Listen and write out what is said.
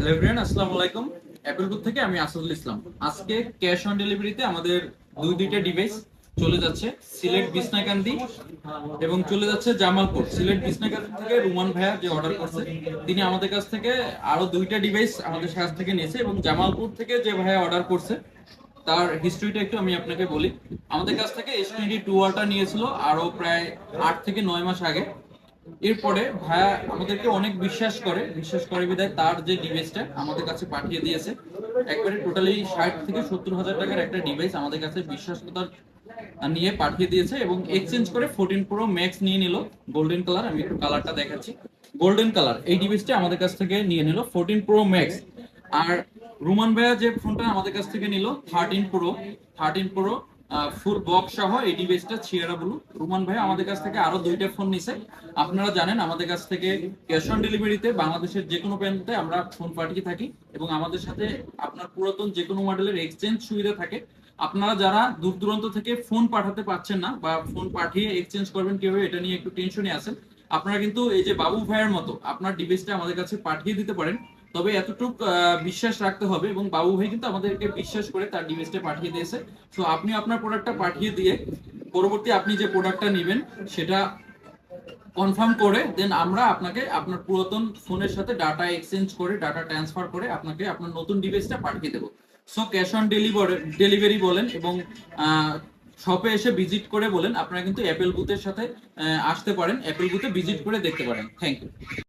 Hello everyone আসসালামু আলাইকুম। Apple বুক থেকে আমি আসাদুল ইসলাম। আজকে ক্যাশ অন ডেলিভারিতে আমাদের দুই দুইটা ডিভাইস চলে যাচ্ছে সিলেট বিসনাকান্দি এবং চলে যাচ্ছে জামালপুর সিলেট বিসনাকান্দি থেকে রুমান ভাইয়া যে অর্ডার করছে, তিনি আমাদের কাছ থেকে আরও দুইটা ডিভাইস আমাদের কাছ থেকে নিয়েছে এবং জামালপুর থেকে যে ভাইয়া অর্ডার করছে, তার হিস্ট্রিটা একটু আমি আপনাকে বলি। আমাদের কাছ থেকে এস টোয়েন্টি টু নিয়েছিল আরও প্রায় আট থেকে নয় মাস আগে। এরপরে ভাইয়া আমাদেরকে অনেক বিশ্বাস করে বিশ্বাস করে বিদায় তার যে ডিভাইসটা আমাদের কাছে পাঠিয়ে দিয়েছে, একবারে টোটালি ষাট থেকে সত্তর হাজার টাকার একটা ডিভাইস আমাদের কাছে বিশ্বাসকতার নিয়ে পাঠিয়ে দিয়েছে এবং এক্সচেঞ্জ করে ফোরটিন প্রো ম্যাক্স নিয়ে নিল গোল্ডেন কালার আমি একটু কালারটা দেখাচ্ছি। গোল্ডেন কালার এই ডিভাইসটা আমাদের কাছ থেকে নিয়ে নিল ফোরটিন প্রো ম্যাক্স আর রুমান ভাইয়া যে ফোনটা আমাদের কাছ থেকে নিল thirteen pro thirteen pro full box সহ এই ডিভাইসটা ছিয়ারা ব্লু রুমান ভাই, আমাদের কাছ থেকে আরও দুইটা ফোন নিছে। আপনারা জানেন, আমাদের কাছ থেকে ক্যাশ অন ডেলিভারিতে বাংলাদেশের যে কোনো প্যান্টে আমরা ফোন পাঠিয়ে থাকি এবং আমাদের সাথে আপনার পুরাতন যে কোনো মডেলের এক্সচেঞ্জ সুবিধা থাকে। আপনারা যারা দূর দূরান্ত থেকে ফোন পাঠাতে পারছেন না বা ফোন পাঠিয়ে এক্সচেঞ্জ করবেন কীভাবে, এটা নিয়ে একটু টেনশনে আছেন। আপনারা কিন্তু এই যে বাবু ভাইয়ের মতো আপনার ডিভাইসটা আমাদের কাছে পাঠিয়ে দিতে পারেন। তবে এতটুক বিশ্বাস রাখতে হবে এবং বাবু ভাই কিন্তু আমাদেরকে বিশ্বাস করে তার ডিভাইসটা পাঠিয়ে দিয়েছে। তো আপনি আপনার প্রোডাক্টটা পাঠিয়ে দিয়ে পরবর্তী আপনি যে প্রোডাক্টটা নেবেন, সেটা কনফার্ম করে দেন আমরা আপনাকে আপনার পুরাতন ফোনের সাথে ডাটা এক্সচেঞ্জ করে ডাটা ট্রান্সফার করে আপনাকে আপনার নতুন ডিভাইসটা পাঠিয়ে দেবো। So cash on delivery delivery বলেন এবং শপে এসে ভিজিট করে বলেন, আপনারা কিন্তু অ্যাপেল বুথের সাথে আসতে পারেন। অ্যাপেল বুথে ভিজিট করে দেখতে পারেন। Thank you